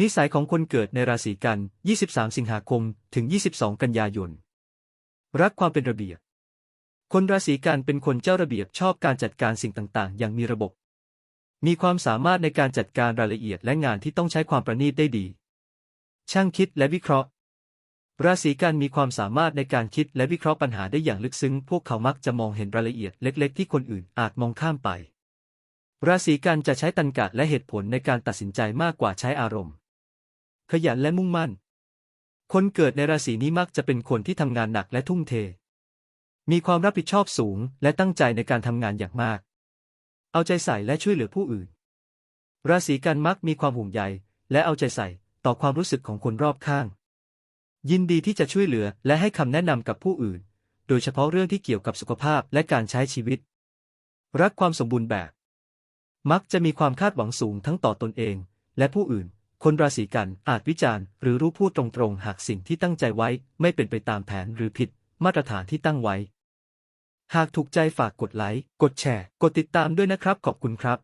นิสัยของคนเกิดในราศีกัน 23 สิงหาคม ถึง 22 กันยายน รักความเป็นระเบียบ คนราศีกันเป็นคนเจ้าระเบียบชอบการจัดการสิ่งต่าง ๆ อย่างมีระบบ มีความสามารถในการจัดการรายละเอียดและงานที่ต้องใช้ความประณีตได้ดี ช่างคิดและวิเคราะห์ ราศีกันมีความสามารถในการคิดและวิเคราะห์ปัญหาได้อย่างลึกซึ้ง พวกเขามักจะมองเห็นรายละเอียดเล็ก ๆ ที่คนอื่นอาจมองข้ามไป ราศีกันจะใช้ตรรกะและเหตุผลในการตัดสินใจมากกว่าใช้อารมณ์ ยันและมุ่งมั่น คนเกิดในราศีนี้มักจะเป็นคนที่ทำงานหนักและทุ่มเท มีความรับผิดชอบสูง และตั้งใจในการทำงานอย่างมาก เอาใจใส่และช่วยเหลือผู้อื่น ราศีกันมักมีความห่วงใย และเอาใจใส่ต่อความรู้สึกของคนรอบข้าง ยินดีที่จะช่วยเหลือและให้คำแนะนำกับผู้อื่น โดยเฉพาะเรื่องที่เกี่ยวกับสุขภาพและการใช้ชีวิต รักความสมบูรณ์แบบ มักจะมีความคาดหวังสูงทั้งต่อตนเอง และผู้อื่น คนราศีกันอาจวิจารณ์หรือรู้พูดตรงๆ หากสิ่งที่ตั้งใจไว้ไม่เป็นไปตามแผนหรือผิดมาตรฐานที่ตั้งไว้ หากถูกใจฝากกดไลค์ กดแชร์ กดติดตามด้วยนะครับ ขอบคุณครับ